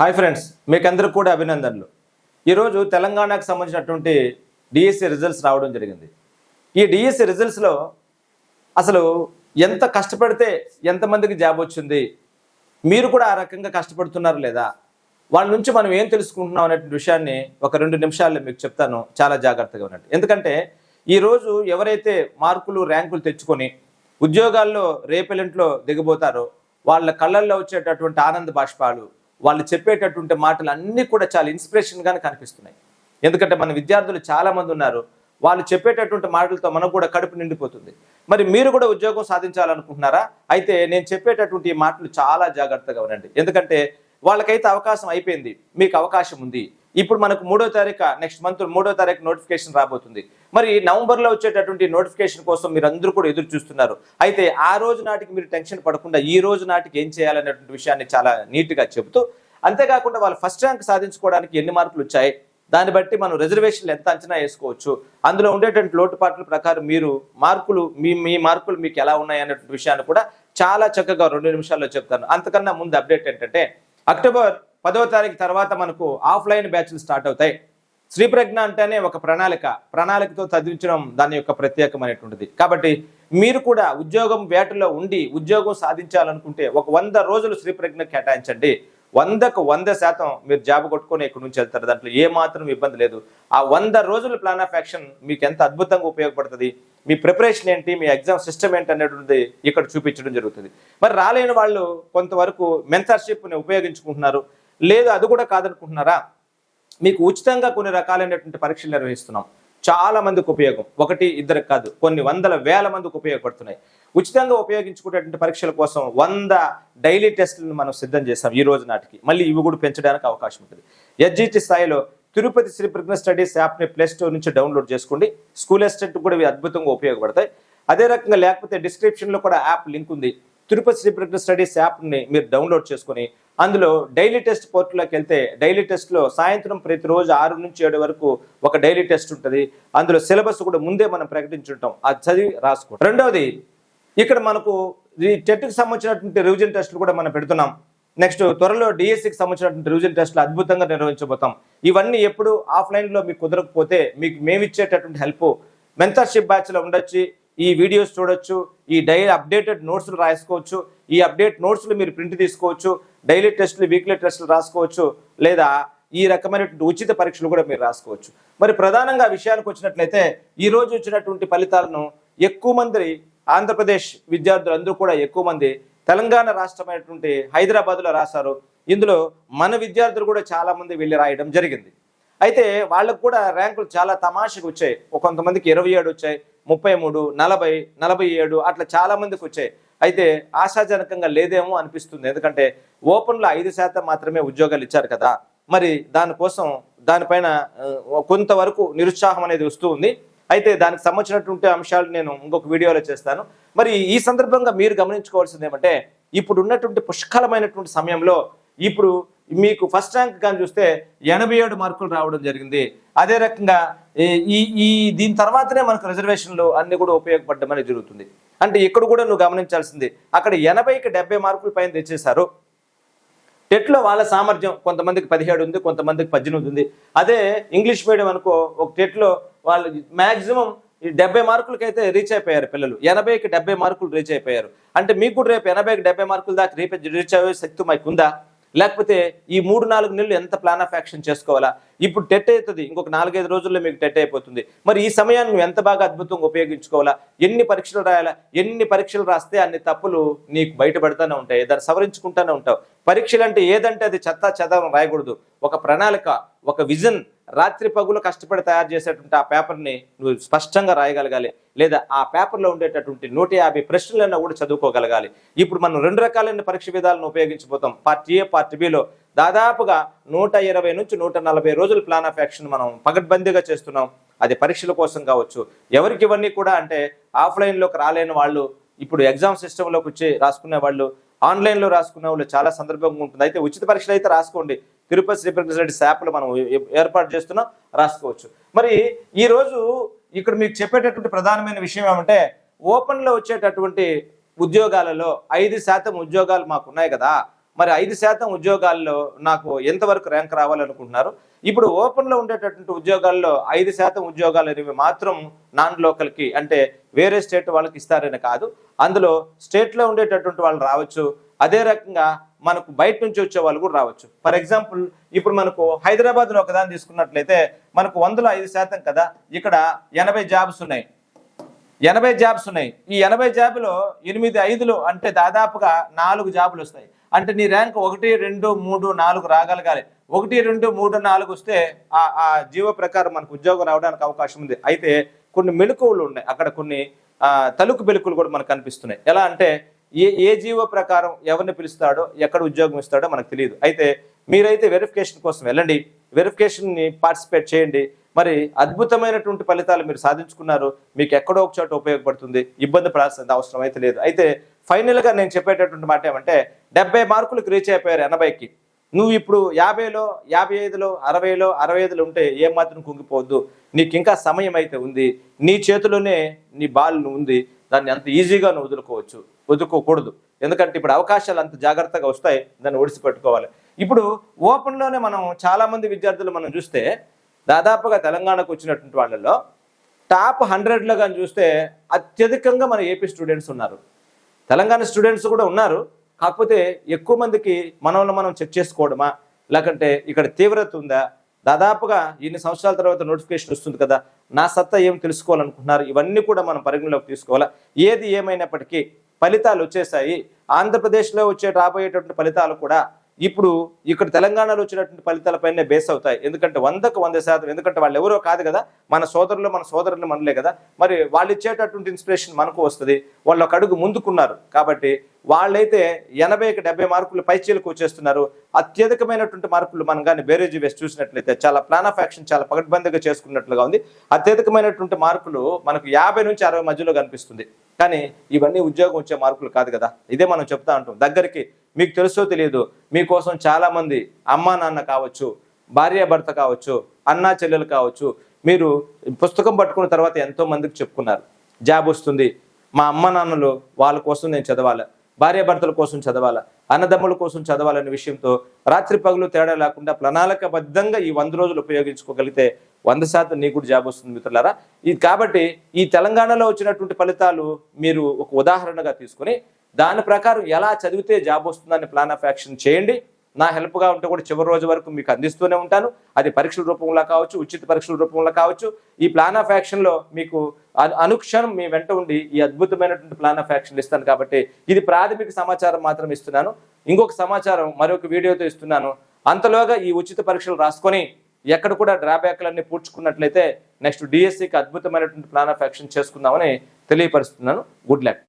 Hi friends మీకందరికి కూడా అభినందనలు. ఈరోజు తెలంగాణకు సంబంధించినటువంటి డిఎస్సి రిజల్ట్స్ రావడం జరిగింది. ఈ డిఎస్సి రిజల్ట్స్లో అసలు ఎంత కష్టపడితే ఎంతమందికి జాబ్ వచ్చింది మీరు కూడా ఆ రకంగా కష్టపడుతున్నారు లేదా? వాళ్ళ నుంచి మనం ఏం తెలుసుకుంటున్నాం అనేటువంటి విషయాన్ని ఒక రెండు నిమిషాల్లో మీకు చెప్తాను. చాలా జాగ్రత్తగా ఉన్నట్టు ఎందుకంటే ఈరోజు ఎవరైతే మార్కులు ర్యాంకులు తెచ్చుకొని ఉద్యోగాల్లో రేపెలెంట్లో దిగబోతారో వాళ్ళ కళ్ళల్లో వచ్చేటటువంటి ఆనంద బాష్పాలు వాళ్ళు చెప్పేటటువంటి మాటలు అన్నీ కూడా చాలా ఇన్స్పిరేషన్గానే కనిపిస్తున్నాయి. ఎందుకంటే మన విద్యార్థులు చాలామంది ఉన్నారు. వాళ్ళు చెప్పేటటువంటి మాటలతో మనకు కూడా కడుపు నిండిపోతుంది. మరి మీరు కూడా ఉద్యోగం సాధించాలనుకుంటున్నారా? అయితే నేను చెప్పేటటువంటి ఈ మాటలు చాలా జాగ్రత్తగా ఉండండి ఎందుకంటే వాళ్ళకైతే అవకాశం అయిపోయింది. మీకు అవకాశం ఉంది. ఇప్పుడు మనకు మూడో తారీఖు నెక్స్ట్ మంత్ మూడో తారీఖు నోటిఫికేషన్ రాబోతుంది. మరి నవంబర్లో వచ్చేటటువంటి నోటిఫికేషన్ కోసం మీరు అందరూ కూడా ఎదురు చూస్తున్నారు. అయితే ఆ రోజు నాటికి మీరు టెన్షన్ పడకుండా ఈ రోజు నాటికి ఏం చేయాలనేటువంటి విషయాన్ని చాలా నీట్గా చెబుతూ అంతేకాకుండా వాళ్ళు ఫస్ట్ ర్యాంక్ సాధించుకోవడానికి ఎన్ని మార్కులు వచ్చాయి దాన్ని బట్టి మనం రిజర్వేషన్లు ఎంత అంచనా వేసుకోవచ్చు అందులో ఉండేటువంటి లోటుపాట్ల ప్రకారం మీరు మార్కులు మీ మీ మార్కులు మీకు ఎలా ఉన్నాయి అనేటువంటి విషయాన్ని కూడా చాలా చక్కగా రెండు నిమిషాల్లో చెప్తాను. అంతకన్నా ముందు అప్డేట్ ఏంటంటే అక్టోబర్ పదో తారీఖు తర్వాత మనకు ఆఫ్లైన్ బ్యాచ్లు స్టార్ట్ అవుతాయి. శ్రీ ప్రజ్ఞ అంటేనే ఒక ప్రణాళిక. ప్రణాళికతో చదివించడం దాని యొక్క ప్రత్యేకమైనటువంటిది కాబట్టి మీరు కూడా ఉద్యోగం వేటలో ఉండి ఉద్యోగం సాధించాలనుకుంటే ఒక వంద రోజులు శ్రీ ప్రజ్ఞ కేటాయించండి. వందకు వంద శాతం మీరు జాబ్ కొట్టుకొని ఇక్కడ నుంచి వెళ్తారు. దాంట్లో ఏ మాత్రం ఇబ్బంది లేదు. ఆ వంద రోజుల ప్లాన్ ఆఫ్ యాక్షన్ మీకు ఎంత అద్భుతంగా ఉపయోగపడుతుంది? మీ ప్రిపరేషన్ ఏంటి? మీ ఎగ్జామ్ సిస్టమ్ ఏంటి అనేటువంటిది ఇక్కడ చూపించడం జరుగుతుంది. మరి రాలేని వాళ్ళు కొంతవరకు మెంటర్షిప్ని ఉపయోగించుకుంటున్నారు. లేదు అది కూడా కాదనుకుంటున్నారా? మీకు ఉచితంగా కొన్ని రకాలైనటువంటి పరీక్షలు నిర్వహిస్తున్నాం. చాలా మందికి ఉపయోగం. ఒకటి ఇద్దరికి కాదు కొన్ని వందల వేల మందికి ఉపయోగపడుతున్నాయి. ఉచితంగా ఉపయోగించుకునేటువంటి పరీక్షల కోసం వంద డైలీ టెస్టులను మనం సిద్ధం చేస్తాం ఈ రోజు నాటికి. మళ్ళీ ఇవి కూడా పెంచడానికి అవకాశం ఉంటుంది. ఎస్జిటి స్థాయిలో తిరుపతి శ్రీ ప్రజ్ఞ స్టడీస్ యాప్ని ప్లే స్టోర్ నుంచి డౌన్లోడ్ చేసుకోండి. స్కూల్ అసిస్టెంట్ కూడా ఇవి అద్భుతంగా ఉపయోగపడతాయి. అదే రకంగా లేకపోతే డిస్క్రిప్షన్లో కూడా యాప్ లింక్ ఉంది. తిరుపతి శ్రీ ప్రజ్ఞ స్టడీస్ యాప్ని మీరు డౌన్లోడ్ చేసుకొని అందులో డైలీ టెస్ట్ పోర్టల్లోకి వెళ్తే డైలీ టెస్ట్లో సాయంత్రం ప్రతిరోజు ఆరు నుంచి ఏడు వరకు ఒక డైలీ టెస్ట్ ఉంటుంది. అందులో సిలబస్ కూడా ముందే మనం ప్రకటించుంటాం. అది చదివి రాసుకోండి. రెండవది ఇక్కడ మనకు ఈ టెట్కి సంబంధించినటువంటి రివిజన్ టెస్ట్లు కూడా మనం పెడుతున్నాం. నెక్స్ట్ త్వరలో డిఎస్సికి సంబంధించినటువంటి రివిజన్ టెస్ట్లు అద్భుతంగా నిర్వహించబోతాం. ఇవన్నీ ఎప్పుడు ఆఫ్లైన్లో మీకు కుదరకపోతే మీకు మేమిచ్చేటటువంటి హెల్ప్. మెంటర్షిప్ బ్యాచ్లో ఉండొచ్చు ఈ వీడియోస్ చూడొచ్చు ఈ డైలీ అప్డేటెడ్ నోట్స్లు రాసుకోవచ్చు ఈ అప్డేట్ నోట్స్లు మీరు ప్రింట్ తీసుకోవచ్చు డైలీ టెస్టులు వీక్లీ టెస్టులు రాసుకోవచ్చు లేదా ఈ రకమైనటువంటి ఉచిత పరీక్షలు కూడా మీరు రాసుకోవచ్చు. మరి ప్రధానంగా విషయానికి వచ్చినట్లయితే ఈ రోజు వచ్చినటువంటి ఫలితాలను ఎక్కువ మంది ఆంధ్రప్రదేశ్ విద్యార్థులు అందరూ కూడా ఎక్కువ మంది తెలంగాణ రాష్ట్రమైనటువంటి హైదరాబాద్లో రాశారు. ఇందులో మన విద్యార్థులు కూడా చాలా మంది వెళ్ళి రాయడం జరిగింది. అయితే వాళ్ళకు కూడా ర్యాంకులు చాలా తమాషకు వచ్చాయి. కొంతమందికి ఇరవై ఏడు వచ్చాయి. ముప్పై మూడు నలభై నలభై ఏడు అట్లా చాలా మందికి వచ్చాయి. అయితే ఆశాజనకంగా లేదేమో అనిపిస్తుంది. ఎందుకంటే ఓపెన్లో ఐదు శాతం మాత్రమే ఉద్యోగాలు ఇచ్చారు కదా. మరి దానికోసం దానిపైన కొంతవరకు నిరుత్సాహం అనేది వస్తూ ఉంది. అయితే దానికి సంబంధించినటువంటి అంశాలు నేను ఇంకొక వీడియోలో చేస్తాను. మరి ఈ సందర్భంగా మీరు గమనించుకోవాల్సింది ఏమంటే ఇప్పుడు ఉన్నటువంటి పుష్కలమైనటువంటి సమయంలో ఇప్పుడు మీకు ఫస్ట్ ర్యాంక్ కానీ చూస్తే ఎనభై ఏడు మార్కులు రావడం జరిగింది. అదే రకంగా ఈ- ఈ ఈ దీని తర్వాతనే మనకు రిజర్వేషన్లు అన్ని కూడా ఉపయోగపడడం అనేది జరుగుతుంది. అంటే ఇక్కడ కూడా నువ్వు గమనించాల్సింది అక్కడ ఎనభైకి డెబ్బై మార్కులు పైన తెచ్చేశారు. టెట్లో వాళ్ళ సామర్థ్యం కొంతమందికి పదిహేడు ఉంది కొంతమందికి పద్దెనిమిది ఉంది. అదే ఇంగ్లీష్ మీడియం అనుకో ఒక టెట్లో వాళ్ళు మ్యాక్సిమం ఈ డెబ్బై మార్కులకైతే రీచ్ అయిపోయారు పిల్లలు. ఎనభైకి డెబ్బై మార్కులు రీచ్ అయిపోయారు. అంటే మీకు కూడా రేపు ఎనభైకి డెబ్బై మార్కుల దాకా రీచ్ రీచ్ అయ్యే శక్తి మాకు ఉందా? లేకపోతే ఈ మూడు నాలుగు నెలలు ఎంత ప్లాన్ ఆఫ్ యాక్షన్ చేసుకోవాలా? ఇప్పుడు టెట్ అవుతుంది. ఇంకొక నాలుగైదు రోజుల్లో మీకు టెట్ అయిపోతుంది. మరి ఈ సమయాన్ని నువ్వు ఎంత బాగా అద్భుతంగా ఉపయోగించుకోవాలా? ఎన్ని పరీక్షలు రాయాలా? ఎన్ని పరీక్షలు రాస్తే అన్ని తప్పులు నీకు బయటపడుతూనే ఉంటాయి. దాన్ని సవరించుకుంటూనే ఉంటావు. పరీక్షలు అంటే ఏదంటే అది చెత్త చెదవం రాయకూడదు. ఒక ప్రణాళిక ఒక విజన్ రాత్రి పగులు కష్టపడి తయారు చేసేటువంటి ఆ పేపర్ని నువ్వు స్పష్టంగా రాయగలగాలి. లేదా ఆ పేపర్లో ఉండేటటువంటి నూట యాభై ప్రశ్నలైనా కూడా చదువుకోగలగాలి. ఇప్పుడు మనం రెండు రకాలైన పరీక్ష విధాలను ఉపయోగించబోతాం. పార్ట్ ఏ పార్ట్ బిలో దాదాపుగా నూట ఇరవై నుంచి నూట నలభై రోజుల ప్లాన్ ఆఫ్ యాక్షన్ మనం పగడ్బందీగా చేస్తున్నాం. అది పరీక్షల కోసం కావచ్చు. ఎవరికి ఇవన్నీ కూడా అంటే ఆఫ్లైన్లోకి రాలేని వాళ్ళు ఇప్పుడు ఎగ్జామ్ సిస్టంలోకి వచ్చి రాసుకునే వాళ్ళు ఆన్లైన్లో రాసుకునే వాళ్ళు చాలా సందర్భంగా ఉంటుంది. అయితే ఉచిత పరీక్షలు అయితే రాసుకోండి. తిరుపతి శ్రీ రెడ్డి మనం ఏర్పాటు చేస్తున్నాం రాసుకోవచ్చు. మరి ఈ రోజు ఇక్కడ మీకు చెప్పేటటువంటి ప్రధానమైన విషయం ఏమంటే ఓపెన్లో వచ్చేటటువంటి ఉద్యోగాలలో ఐదు శాతం ఉద్యోగాలు మాకు ఉన్నాయి కదా. మరి ఐదు శాతం ఉద్యోగాల్లో నాకు ఎంతవరకు ర్యాంక్ రావాలనుకుంటున్నారు? ఇప్పుడు ఓపెన్లో ఉండేటటువంటి ఉద్యోగాల్లో ఐదు శాతం ఉద్యోగాలు అనేవి మాత్రం నాన్ లోకల్కి అంటే వేరే స్టేట్ వాళ్ళకి ఇస్తారని కాదు. అందులో స్టేట్లో ఉండేటటువంటి వాళ్ళు రావచ్చు. అదే రకంగా మనకు బయట నుంచి వచ్చే వాళ్ళు కూడా రావచ్చు. ఫర్ ఎగ్జాంపుల్ ఇప్పుడు మనకు హైదరాబాద్లో ఒకదాన్ని తీసుకున్నట్లయితే మనకు వందలో ఐదు శాతం కదా ఇక్కడ ఎనభై జాబ్స్ ఉన్నాయి. ఎనభై జాబ్స్ ఉన్నాయి. ఈ ఎనభై జాబులో ఎనిమిది ఐదులు అంటే దాదాపుగా నాలుగు జాబులు వస్తాయి. అంటే నీ ర్యాంక్ ఒకటి రెండు మూడు నాలుగు రాగలగాలి ఒకటి రెండు మూడు నాలుగు వస్తే ఆ ఆ జీవో ప్రకారం మనకు ఉద్యోగం రావడానికి అవకాశం ఉంది. అయితే కొన్ని మెలకువలు ఉన్నాయి. అక్కడ కొన్ని తలుకు బెలుకులు కూడా మనకు కనిపిస్తున్నాయి. ఎలా అంటే ఏ ఏ జీవో ప్రకారం ఎవరిని పిలుస్తాడో ఎక్కడ ఉద్యోగం ఇస్తాడో మనకు తెలియదు. అయితే మీరైతే వెరిఫికేషన్ కోసం వెళ్ళండి. వెరిఫికేషన్ని పార్టిసిపేట్ చేయండి. మరి అద్భుతమైనటువంటి ఫలితాలు మీరు సాధించుకున్నారు. మీకు ఎక్కడో ఒక చోట ఉపయోగపడుతుంది. ఇబ్బంది పడాల్సిన అవసరం అయితే లేదు. అయితే ఫైనల్గా నేను చెప్పేటటువంటి మాట ఏమంటే డెబ్బై మార్కులకు రీచ్ అయిపోయారు ఎనభైకి. నువ్వు ఇప్పుడు యాభైలో యాభై ఐదులో అరవైలో అరవై ఐదులో ఉంటే ఏమాత్రం కుంగిపోవద్దు. నీకు ఇంకా సమయం అయితే ఉంది. నీ చేతిలోనే నీ బాల్ ఉంది. దాన్ని అంత ఈజీగా నువ్వు వదులుకోవచ్చు. వదులుకోకూడదు. ఎందుకంటే ఇప్పుడు అవకాశాలు అంత జాగ్రత్తగా వస్తాయి. దాన్ని ఒడిసి పెట్టుకోవాలి ఇప్పుడు ఓపెన్లోనే మనం చాలామంది విద్యార్థులు మనం చూస్తే దాదాపుగా తెలంగాణకు వచ్చినటువంటి వాళ్ళలో టాప్ హండ్రెడ్లో కానీ చూస్తే అత్యధికంగా మన ఏపీ స్టూడెంట్స్ ఉన్నారు. తెలంగాణ స్టూడెంట్స్ కూడా ఉన్నారు. కాకపోతే ఎక్కువ మందికి మనల్ని మనం చెక్ చేసుకోవడమా? లేకంటే ఇక్కడ తీవ్రత ఉందా? దాదాపుగా ఇన్ని సంవత్సరాల తర్వాత నోటిఫికేషన్ వస్తుంది కదా నా సత్తా ఏం తెలుసుకోవాలనుకుంటున్నారు? ఇవన్నీ కూడా మనం పరిగణలోకి తీసుకోవాలా? ఏది ఏమైనప్పటికీ ఫలితాలు వచ్చేసాయి. ఆంధ్రప్రదేశ్లో వచ్చే రాబోయేటటువంటి ఫలితాలు కూడా ఇప్పుడు ఇక్కడ తెలంగాణలో వచ్చినటువంటి ఫలితాలపైనే బేస్ అవుతాయి. ఎందుకంటే వందకు వంద శాతం ఎందుకంటే వాళ్ళు ఎవరో కాదు కదా మన సోదరులు మన సోదరులు మనలే కదా. మరి వాళ్ళు ఇచ్చేటటువంటి ఇన్స్పిరేషన్ మనకు వస్తుంది. వాళ్ళు ఒక అడుగు ముందుకున్నారు కాబట్టి వాళ్ళైతే ఎనభైకి డెబ్బై మార్కులు పైచీలకు వచ్చేస్తున్నారు. అత్యధికమైనటువంటి మార్కులు మనం కానీ బేరేజీ వేసి చూసినట్లయితే చాలా ప్లాన్ ఆఫ్ యాక్షన్ చాలా పకడ్బందీగా చేసుకున్నట్లుగా ఉంది. అత్యధికమైనటువంటి మార్కులు మనకు యాభై నుంచి అరవై మధ్యలో కనిపిస్తుంది. కానీ ఇవన్నీ ఉద్యోగం వచ్చే మార్కులు కాదు కదా. ఇదే మనం చెప్తా ఉంటాం దగ్గరికి మీకు తెలుసో తెలియదు. మీకోసం చాలా మంది అమ్మా నాన్న కావచ్చు భార్యాభర్త కావచ్చు అన్నా చెల్లెలు కావచ్చు మీరు పుస్తకం పట్టుకున్న తర్వాత ఎంతో మందికి చెప్పుకున్నారు. జాబ్ వస్తుంది. మా అమ్మ నాన్నలు వాళ్ళ కోసం నేను చదవాలి. భార్యాభర్తల కోసం చదవాలా? అన్నదమ్ముల కోసం చదవాలనే విషయంతో రాత్రి పగులు తేడా లేకుండా ప్రణాళికబద్ధంగా ఈ వంద రోజులు ఉపయోగించుకోగలిగితే వంద శాతం నీకు కూడా జాబ్ వస్తుంది మిత్రులారా. ఇది కాబట్టి ఈ తెలంగాణలో వచ్చినటువంటి ఫలితాలు మీరు ఒక ఉదాహరణగా తీసుకొని దాని ప్రకారం ఎలా చదివితే జాబ్ వస్తుందని ప్లాన్ ఆఫ్ యాక్షన్ చేయండి. నా హెల్ప్గా ఉంటే కూడా చివరి రోజు వరకు మీకు అందిస్తూనే ఉంటాను. అది పరీక్షల రూపంలో కావచ్చు ఉచిత పరీక్షల రూపంలో కావచ్చు. ఈ ప్లాన్ ఆఫ్ యాక్షన్లో మీకు అనుక్షణం మీ వెంట ఉండి ఈ అద్భుతమైనటువంటి ప్లాన్ ఆఫ్ యాక్షన్లు ఇస్తాను కాబట్టి ఇది ప్రాథమిక సమాచారం మాత్రం ఇస్తున్నాను. ఇంకొక సమాచారం మరొక వీడియోతో ఇస్తున్నాను. అంతలోగా ఈ ఉచిత పరీక్షలు రాసుకొని ఎక్కడ కూడా డ్రాబ్యాక్లన్నీ పూడ్చుకున్నట్లయితే నెక్స్ట్ డిఎస్సికి అద్భుతమైనటువంటి ప్లాన్ ఆఫ్ యాక్షన్ చేసుకుందామని తెలియపరుస్తున్నాను. Good luck.